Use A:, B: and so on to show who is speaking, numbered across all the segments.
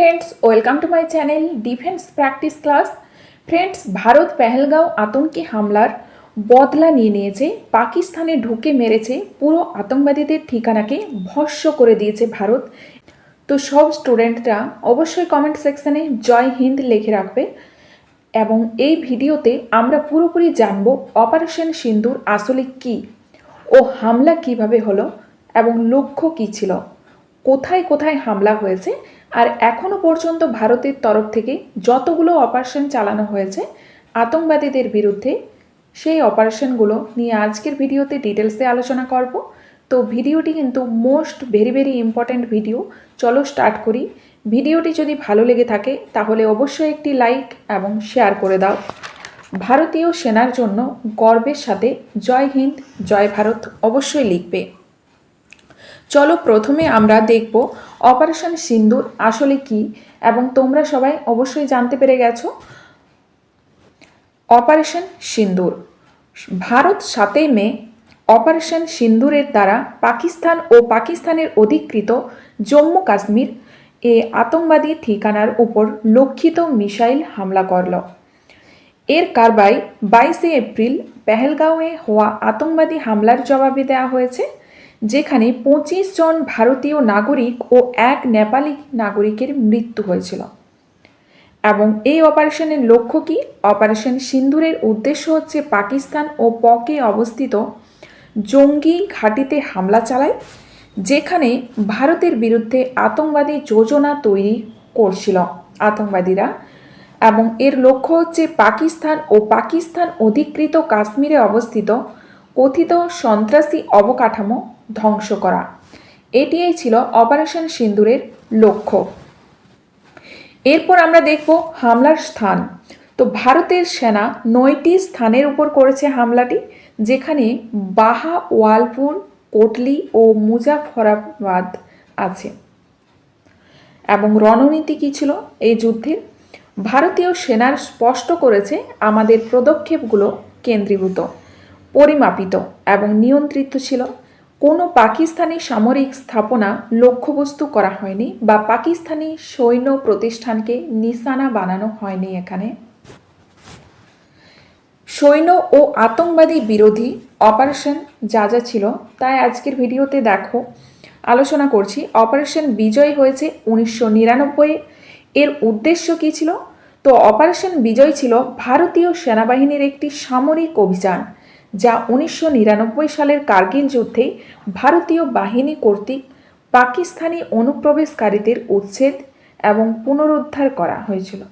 A: Friends welcome to my channel defence practice class friends Bharat Pahalgam আতঙ্কি হামলার বদলা নিয়ে নিয়েছে, পাকিস্তানে ঢুকে মেরেছে, পুরো আতঙ্কবাদীদের ঠিকানাকে ভস্য করে দিয়েছে ভারত। তো সব স্টুডেন্টরা অবশ্যই কমেন্ট সেকশানে জয় হিন্দ লিখে রাখবে এবং এই ভিডিওতে আমরা পুরোপুরি জানব অপারেশন সিন্দুর আসলে কি, ও হামলা কীভাবে হলো এবং লক্ষ্য কী ছিল। কোথায় কোথায় হামলা হয়েছে আর এখনও পর্যন্ত ভারতের তরফ থেকে যতগুলো অপারেশন চালানো হয়েছে আতঙ্কবাদীদের বিরুদ্ধে সেই অপারেশনগুলো নিয়ে আজকের ভিডিওতে ডিটেলসে আলোচনা করব। তো ভিডিওটি কিন্তু most very very important video চলো স্টার্ট করি। ভিডিওটি যদি ভালো লেগে থাকে তাহলে অবশ্যই একটি লাইক এবং শেয়ার করে দাও। ভারতীয় সেনার জন্য গর্বের সাথে জয় হিন্দ, জয় ভারত অবশ্যই লিখবে। চলো প্রথমে আমরা দেখব অপারেশন সিন্দুর আসলে কি এবং তোমরা সবাই অবশ্যই জানতে পেরে গেছো। অপারেশন সিন্দুর। ভারত সাতই মে, অপারেশন সিন্দুরের দ্বারা পাকিস্তান ও পাকিস্তানের অধিকৃত জম্মু কাশ্মীর এ আতঙ্কবাদী ঠিকানার উপর লক্ষিত মিসাইল হামলা করল। এর কারবাই বাইশে এপ্রিল, পেহেলগাঁওয়ে হওয়া আতঙ্কবাদী হামলার জবাবে দেওয়া হয়েছে। যেখানে পঁচিশ জন ভারতীয় নাগরিক ও এক নেপালি নাগরিকের মৃত্যু হয়েছিল। এবং এই অপারেশনের লক্ষ্য কি? অপারেশন সিন্ধুরের উদ্দেশ্য হচ্ছে পাকিস্তান ও পকে অবস্থিত জঙ্গি ঘাঁটিতে হামলা চালায়, যেখানে ভারতের বিরুদ্ধে আতঙ্কবাদী যোজনা তৈরি করছিল আতঙ্কবাদীরা। এবং এর লক্ষ্য হচ্ছে পাকিস্তান ও পাকিস্তান অধিকৃত কাশ্মীরে অবস্থিত কথিত সন্ত্রাসী অবকাঠামো ধ্বংস করা। এটিই ছিল অপারেশন সিন্দুরের লক্ষ্য। এরপর আমরা দেখব হামলার স্থান। তো ভারতের সেনা নয়টি স্থানের উপর করেছে হামলাটি, যেখানে বাহা, ওয়ালপুর, কোটলি ও মুজাফরাবাদ আছে। এবং রণনীতি কী ছিল এই যুদ্ধের? ভারতীয় সেনার স্পষ্ট করেছে আমাদের পদক্ষেপগুলো কেন্দ্রীভূত, পরিমাপিত এবং নিয়ন্ত্রিত ছিল। কোনো পাকিস্তানি সামরিক স্থাপনা লক্ষ্যবস্তু করা হয়নি বা পাকিস্তানি সৈন্য প্রতিষ্ঠানকে নিশানা বানানো হয়নি এখানে। সৈন্য ও আতঙ্কবাদী বিরোধী অপারেশন যা যা ছিল, তাই আজকের ভিডিওতে দেখো, আলোচনা করছি। অপারেশন বিজয় হয়েছে উনিশশো নিরানব্বই এর উদ্দেশ্য কী ছিল? তো অপারেশন বিজয় ছিল ভারতীয় সেনাবাহিনীর একটি সামরিক অভিযান। যা উনিশশো নিরানব্বই সালের কার্গিল যুদ্ধে ভারতীয় বাহিনী কর্তৃক পাকিস্তানি অনুপ্রবেশকারীদের উচ্ছেদ এবং পুনরুদ্ধার করা হয়েছিল।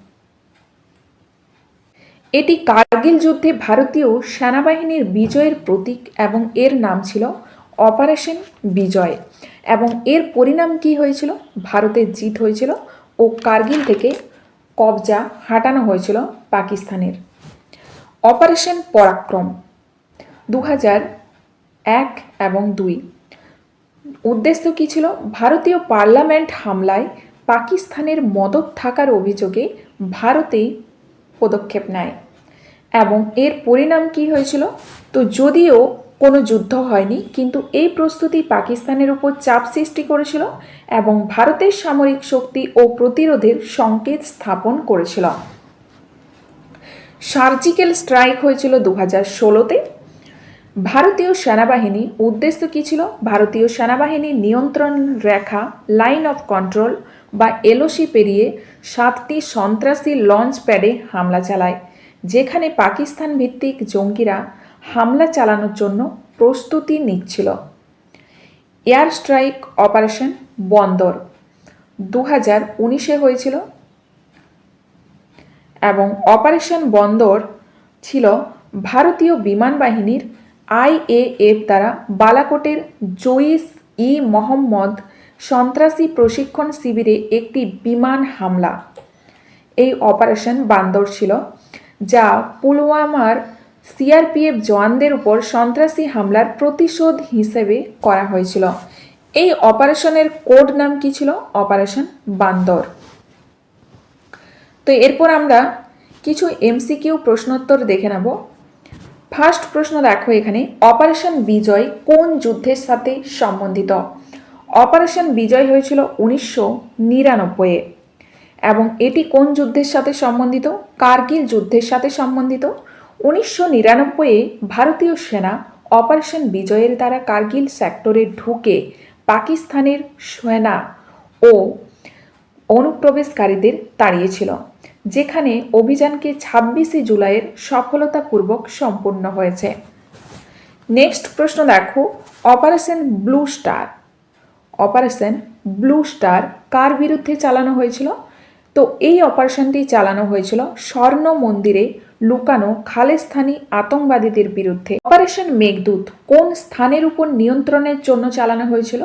A: এটি কার্গিল যুদ্ধে ভারতীয় সেনাবাহিনীর বিজয়ের প্রতীক এবং এর নাম ছিল অপারেশন বিজয় এবং এর পরিণাম কি হয়েছিল? ভারতের জিত হয়েছিল ও কার্গিল থেকে কবজা হাঁটানো হয়েছিল পাকিস্তানের। অপারেশন পরাক্রম দু এক এবং দুই। উদ্দেশ্য কী ছিল? ভারতীয় পার্লামেন্ট হামলায় পাকিস্তানের মদত থাকার অভিযোগে ভারতেই পদক্ষেপ নেয়। এবং এর পরিণাম কি হয়েছিল? তো যদিও কোনো যুদ্ধ হয়নি, কিন্তু এই প্রস্তুতি পাকিস্তানের উপর চাপ সৃষ্টি করেছিল এবং ভারতের সামরিক শক্তি ও প্রতিরোধের সংকেত স্থাপন করেছিল। সার্জিক্যাল স্ট্রাইক হয়েছিল দু হাজার ষোলোতে। ভারতীয় সেনাবাহিনী উদ্দেশ্য কী ছিল? ভারতীয় সেনাবাহিনী নিয়ন্ত্রণ রেখা লাইন অফ কন্ট্রোল বা এলওসি পেরিয়ে সাতটি সন্ত্রাসী লঞ্চ প্যাডে হামলা চালায়, যেখানে পাকিস্তান ভিত্তিক জঙ্গিরা হামলা চালানোর জন্য প্রস্তুতি নিচ্ছিল। এয়ার স্ট্রাইক অপারেশন বন্দর দু হাজার উনিশে হয়েছিল এবং অপারেশন বন্দর ছিল ভারতীয় বিমান বাহিনীর আইএএফ দ্বারা বালাকোটের জইস ই মোহাম্মদ সন্ত্রাসী প্রশিক্ষণ শিবিরে একটি বিমান হামলা। এই অপারেশন বান্দর ছিল, যা পুলওয়ামার সিআরপিএফ জওয়ানদের উপর সন্ত্রাসী হামলার প্রতিশোধ হিসেবে করা হয়েছিল। এই অপারেশনের কোড নাম কি ছিল? অপারেশন বান্দর। তো এরপর আমরা কিছু এমসিকিউ প্রশ্নোত্তর দেখে নেব। ফার্স্ট প্রশ্ন দেখো এখানে, অপারেশন বিজয় কোন যুদ্ধের সাথে সম্বন্ধিত? অপারেশন বিজয় হয়েছিল উনিশশো নিরানব্বইয়ে। এবং এটি কোন যুদ্ধের সাথে সম্বন্ধিত? কার্গিল যুদ্ধের সাথে সম্বন্ধিত। উনিশশো নিরানব্বইয়ে ভারতীয় সেনা অপারেশন বিজয়ের দ্বারা কার্গিল সেক্টরে ঢুকে পাকিস্তানের সেনা ও অনুপ্রবেশকারীদের তাড়িয়েছিল। যেখানে অভিযানকে ছাব্বিশে জুলাইয়ের সফলতাপূর্বক সম্পূর্ণ হয়েছে। নেক্সট প্রশ্ন দেখো, operation blue star. Operation blue star কার বিরুদ্ধে চালানো হয়েছিল? তো এই অপারেশনটি চালানো হয়েছিল স্বর্ণ মন্দিরে লুকানো খালেস্থানি আতঙ্কবাদীদের বিরুদ্ধে। অপারেশন মেঘদূত কোন স্থানের উপর নিয়ন্ত্রণের জন্য চালানো হয়েছিল?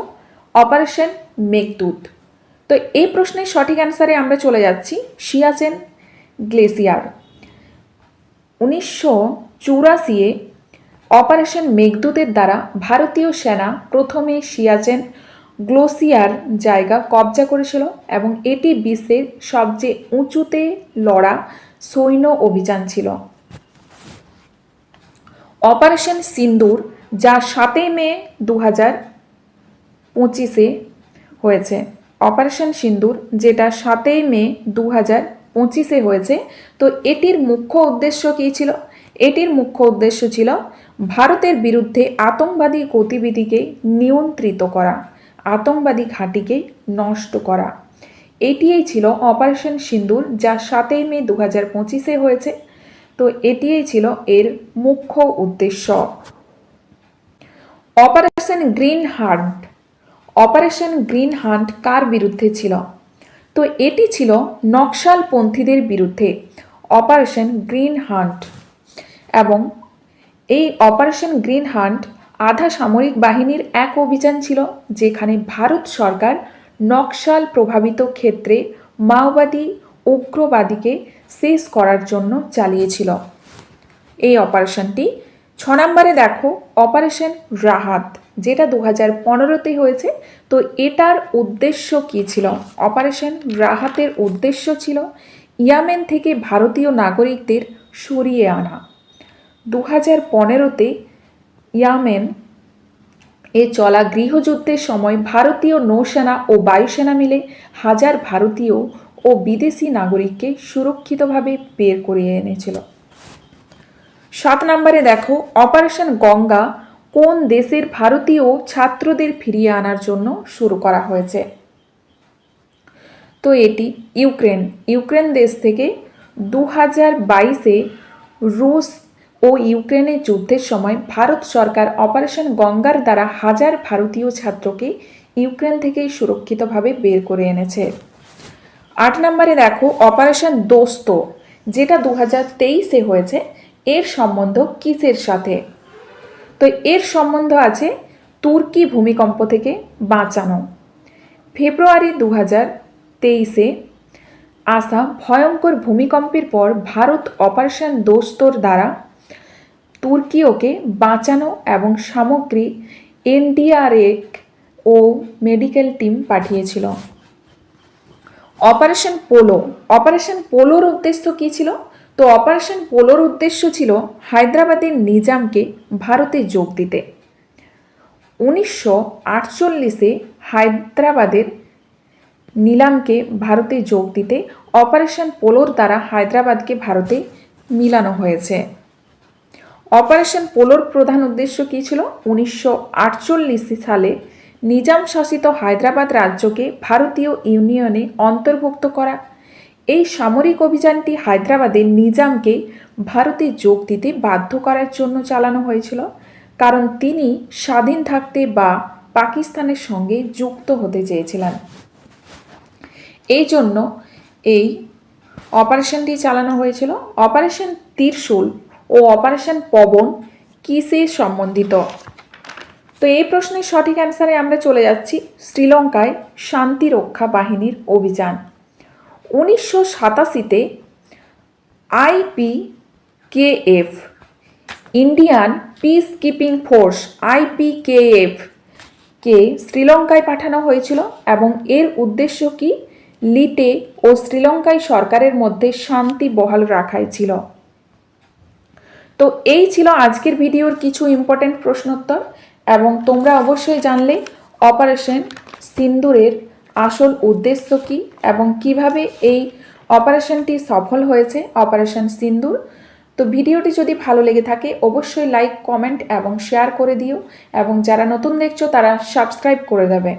A: অপারেশন মেঘদূত। তো এই প্রশ্নের সঠিক অ্যান্সারে আমরা চলে যাচ্ছি। সিয়াচেন গ্লেসিয়ার। উনিশশো চুরাশিয়ে অপারেশন মেঘদূতের দ্বারা ভারতীয় সেনা প্রথমে সিয়াচেন গ্লোসিয়ার জায়গা কবজা করেছিল এবং এটি বিশ্বের সবচেয়ে উঁচুতে লড়া সৈন্য অভিযান ছিল। অপারেশন সিন্দুর, যা সাতই মে দু হাজার পঁচিশে হয়েছে। অপারেশন সিন্দুর, যেটা সাতই মে দু হাজার পঁচিশে হয়েছে। তো এটির মুখ্য উদ্দেশ্য কী ছিল? এটির মুখ্য উদ্দেশ্য ছিল ভারতের বিরুদ্ধে আতঙ্কবাদী গতিবিধিকে নিয়ন্ত্রিত করা, আতঙ্কবাদী ঘাঁটিকে নষ্ট করা। এটিই ছিল অপারেশন সিন্দুর, যা সাতই মে দু হাজার পঁচিশে হয়েছে। তো এটিই ছিল এর মুখ্য উদ্দেশ্য। Operation green hunt operation green hunt কার বিরুদ্ধে ছিল? তো এটি ছিল নকশালপন্থীদের বিরুদ্ধে অপারেশন গ্রিন হান্ট। এবং এই অপারেশন গ্রিন হান্ট আধা সামরিক বাহিনীর এক অভিযান ছিল, যেখানে ভারত সরকার নকশাল প্রভাবিত ক্ষেত্রে মাওবাদী উগ্রবাদীকে শেষ করার জন্য চালিয়েছিল। এই অপারেশনটি, ছ নম্বরে দেখো, অপারেশন রাহাত। যেটা দু হাজার পনেরোতে হয়েছে। তো এটার উদ্দেশ্য কি ছিল? অপারেশন রাহাতের উদ্দেশ্য ছিল ইয়ামেন থেকে ভারতীয় নাগরিকদের সরিয়ে আনা। দু হাজার পনেরোতে ইয়ামেন এ চলা গৃহযুদ্ধের সময় ভারতীয় নৌসেনা ও বায়ুসেনা মিলে হাজার ভারতীয় ও বিদেশি নাগরিককে সুরক্ষিতভাবে বের করে এনেছিল। সাত নম্বরে দেখো, অপারেশন গঙ্গা কোন দেশের ভারতীয় ছাত্রদের ফিরিয়ে আনার জন্য শুরু করা হয়েছে? তো এটি ইউক্রেন। ইউক্রেন দেশ থেকে দু হাজার বাইশে রুশ ও ইউক্রেনের যুদ্ধের সময় ভারত সরকার অপারেশন গঙ্গার দ্বারা হাজার ভারতীয় ছাত্রকে ইউক্রেন থেকেই সুরক্ষিতভাবে বের করে এনেছে। আট নম্বরে দেখো, অপারেশন দোস্ত, যেটা দু হাজার তেইশে হয়েছে, এর সম্বন্ধ কিসের সাথে? তো এর সম্বন্ধ আছে তুর্কি ভূমিকম্প থেকে বাঁচানো। ফেব্রুয়ারি দু হাজার তেইশে আসা ভয়ঙ্কর ভূমিকম্পের পর ভারত অপারেশন দোস্তর দ্বারা তুর্কিওকে বাঁচানো এবং সামগ্রী এনডিআরএফ ও মেডিকেল টিম পাঠিয়েছিল। অপারেশন পোলো, অপারেশন পোলোর উদ্দেশ্য কী ছিল? তো অপারেশন পোলোর উদ্দেশ্য ছিল হায়দ্রাবাদের নিজামকে ভারতে যোগ দিতে। উনিশশো আটচল্লিশে হায়দ্রাবাদের নিলামকে ভারতে যোগ দিতে অপারেশন পোলোর দ্বারা হায়দ্রাবাদকে ভারতে মিলানো হয়েছে। অপারেশন পোলোর প্রধান উদ্দেশ্য কী ছিল? উনিশশো আটচল্লিশ সালে নিজাম শাসিত হায়দ্রাবাদ রাজ্যকে ভারতীয় ইউনিয়নে অন্তর্ভুক্ত করা এই সামরিক অভিযানটি হায়দ্রাবাদের নিজামকে ভারতে যোগ দিতে বাধ্য করার জন্য চালানো হয়েছিল, কারণ তিনি স্বাধীন থাকতে বা পাকিস্তানের সঙ্গে যুক্ত হতে চেয়েছিলেন। এই জন্য এই অপারেশনটি চালানো হয়েছিল। অপারেশন তীরশুল ও অপারেশন পবন কিসে সম্বন্ধিত? তো এই প্রশ্নের সঠিক অ্যান্সারে আমরা চলে যাচ্ছি শ্রীলঙ্কায় শান্তি রক্ষা বাহিনীর অভিযান। উনিশশো সাতাশিতে IPKF, Indian peace keeping force IPKF কে শ্রীলঙ্কায় পাঠানো হয়েছিল এবং এর উদ্দেশ্য কি? লিটে ও শ্রীলঙ্কায় সরকারের মধ্যে শান্তি বহাল রাখাই ছিল। তো এই ছিল আজকের ভিডিওর কিছু ইম্পর্টেন্ট প্রশ্নোত্তর এবং তোমরা অবশ্যই জানলে অপারেশন সিন্দুরের আসল উদ্দেশ্য কী এবং কীভাবে এই অপারেশনটি সফল হয়েছে, অপারেশন সিন্দুর? তো ভিডিওটি যদি ভালো লেগে থাকে, অবশ্যই লাইক, কমেন্ট এবং শেয়ার করে দিও এবং যারা নতুন দেখছ তারা সাবস্ক্রাইব করে দেবে।